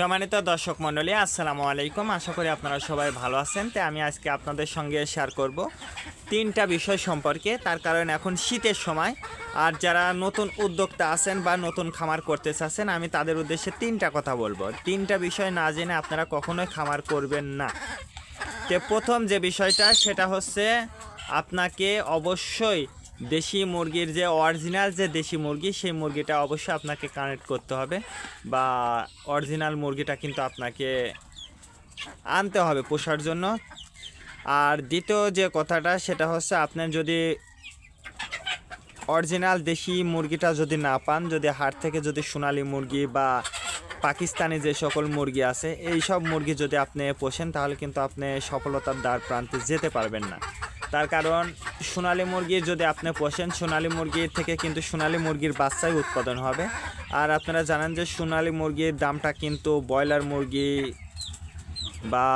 সম্মানিত দর্শক মণ্ডলী, আসসালামু আলাইকুম। আশা করি আপনারা সবাই ভালো আছেন। তাই আমি আজকে আপনাদের সঙ্গে শেয়ার করব তিনটা বিষয় সম্পর্কে। তার কারণ এখন শীতের সময়। আর যারা নতুন উদ্যোক্তা আছেন বা নতুন খামার করতে চাচ্ছেন, আমি তাদের উদ্দেশ্যে তিনটা কথা বলব। তিনটা বিষয় না জেনে আপনারা কখনোই খামার করবেন না। তো প্রথম যে বিষয়টা, সেটা হচ্ছে আপনাকে অবশ্যই দেশি মুরগির যে অরিজিনাল যে দেশি মুরগি, সেই মুরগিটা অবশ্যই আপনাকে কানেক্ট করতে হবে বা অরিজিনাল মুরগিটা কিন্তু আপনাকে আনতে হবে পোষার জন্য। আর দ্বিতীয় যে কথাটা, সেটা হচ্ছে আপনার যদি অরিজিনাল দেশি মুরগিটা যদি না পান, যদি হাট থেকে যদি সোনালী মুরগি বা পাকিস্তানি যে সকল মুরগি আছে এই সব মুরগি যদি আপনি পোষেন, তাহলে কিন্তু আপনি সফলতার দ্বার প্রান্তে যেতে পারবেন না। তার কারণ সোনালী মুরগি যদি আপনি পোষেন, সোনালী মুরগি থেকে কিন্তু সোনালী মুরগির বাচ্চাই উৎপাদন হবে। আর আপনারা জানেন যে সোনালী মুরগির দামটা কিন্তু ব্রয়লার মুরগি বা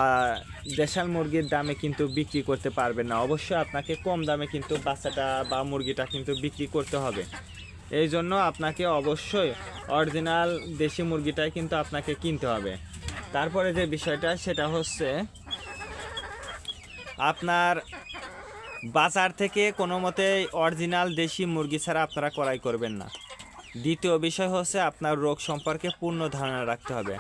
দেশাল মুরগির দামে কিন্তু বিক্রি করতে পারবেন না। অবশ্যই আপনাকে কম দামে কিন্তু বাচ্চাটা বা মুরগিটা কিন্তু বিক্রি করতে হবে। এই জন্য আপনাকে অবশ্যই অরিজিনাল দেশি মুরগিটাই কিন্তু আপনাকে কিনতে হবে। তারপরে যে বিষয়টা, সেটা হচ্ছে আপনার বাজার থেকে কোনো মতে অরিজিনাল দেশি মুরগি ছাড়া আপনারা ক্রয় করবেন না। দ্বিতীয় বিষয় হচ্ছে আপনার রোগ সম্পর্কে পূর্ণ ধারণা রাখতে হবে।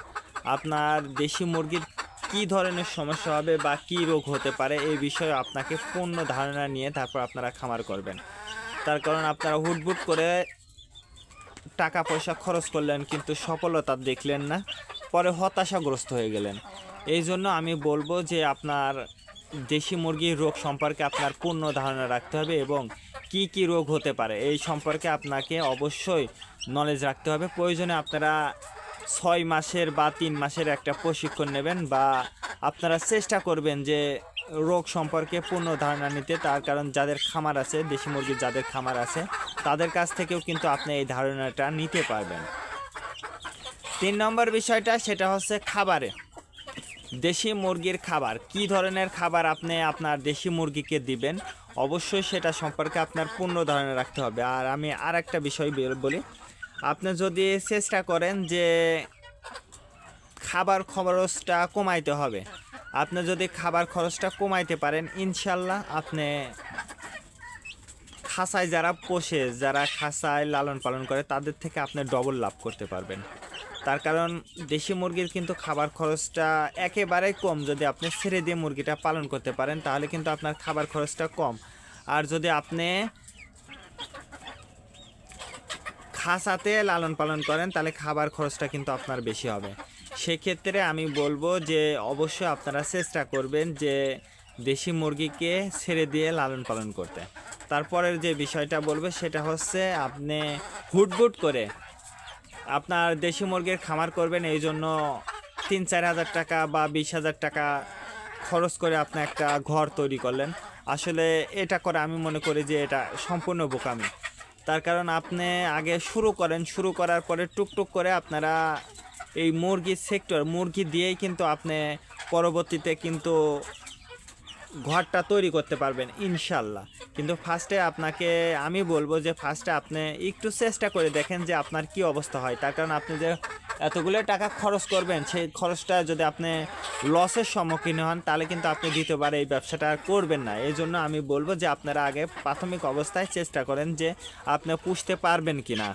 আপনার দেশি মুরগির কী ধরনের সমস্যা হবে বা কী রোগ হতে পারে এই বিষয়ে আপনাকে পূর্ণ ধারণা নিয়ে তারপর আপনারা খামার করবেন। তার কারণ আপনারা হুটবুট করে টাকা পয়সা খরচ করলেন কিন্তু সফলতা দেখলেন না, পরে হতাশাগ্রস্ত হয়ে গেলেন। এই জন্য আমি বলব যে আপনার দেশি মুরগির রোগ সম্পর্কে আপনার পূর্ণ ধারণা রাখতে হবে এবং কি কি রোগ হতে পারে এই সম্পর্কে আপনাকে অবশ্যই নলেজ রাখতে হবে। প্রয়োজনে আপনারা ছয় মাসের বা তিন মাসের একটা প্রশিক্ষণ নেবেন বা আপনারা চেষ্টা করবেন যে রোগ সম্পর্কে পূর্ণ ধারণা নিতে। তার কারণ যাদের খামার আছে, দেশি মুরগির যাদের খামার আছে, তাদের কাছ থেকেও কিন্তু আপনি এই ধারণাটা নিতে পারবেন। তিন নম্বর বিষয়টা, সেটা হচ্ছে খাবারে। দেশি মুরগির খাবার, কি ধরনের খাবার আপনি আপনার দেশি মুরগিকে দিবেন? অবশ্যই সেটা সম্পর্কে আপনার পূর্ণ ধারণা রাখতে হবে। আর আমি আর একটা বিষয় বলি। আপনি যদি চেষ্টা করেন যে খাবার খরচটা কমাইতে হবে, আপনি যদি খাবার খরচটা কমাইতে পারেন, ইনশাল্লাহ আপনি খাসায় যারা পোষে, যারা খাসায় লালন পালন করে, তাদের থেকে আপনি ডবল লাভ করতে পারবেন। তার কারণ দেশি মুরগির কিন্তু খাবার খরচটা একেবারেই কম। যদি আপনি ছেড়ে দিয়ে মুরগিটা পালন করতে পারেন, তাহলে কিন্তু আপনার খাবার খরচটা কম। আর যদি আপনি খাসাতে লালন পালন করেন, তাহলে খাবার খরচটা কিন্তু আপনার বেশি হবে। সেক্ষেত্রে আমি বলব যে, অবশ্যই আপনারা চেষ্টা করবেন যে, দেশি মুরগিকে ছেড়ে দিয়ে লালন পালন করতে। তারপরের যে বিষয়টা বলব, সেটা হচ্ছে আপনি হুটবুট করে আপনার দেশি মুরগির খামার করবেন, এই জন্য তিন চার হাজার টাকা বা বিশ হাজার টাকা খরচ করে আপনি একটা ঘর তৈরি করলেন। আসলে এটা করে আমি মনে করি যে এটা সম্পূর্ণ বোকামি। তার কারণ আপনি আগে শুরু করেন, শুরু করার পরে টুকটুক করে আপনারা এই মুরগির সেক্টর মুরগি দিয়েই কিন্তু আপনি পরবর্তীতে কিন্তু ঘরটা তৈরি করতে পারবেন, ইনশাল্লাহ। কিন্তু ফার্স্টে আপনাকে আমি বলব যে ফার্স্টে আপনি একটু চেষ্টা করে দেখেন যে আপনার কি অবস্থা হয়। তার কারণ আপনি যে এতগুলো টাকা খরচ করবেন, সেই খরচটা যদি আপনি লসের সম্মুখীন হন, তাহলে কিন্তু আপনি দ্বিতীয়বার এই ব্যবসাটা করবেন না। এই জন্য আমি বলব যে আপনারা আগে প্রাথমিক অবস্থায় চেষ্টা করেন যে আপনি পুষতে পারবেন কি না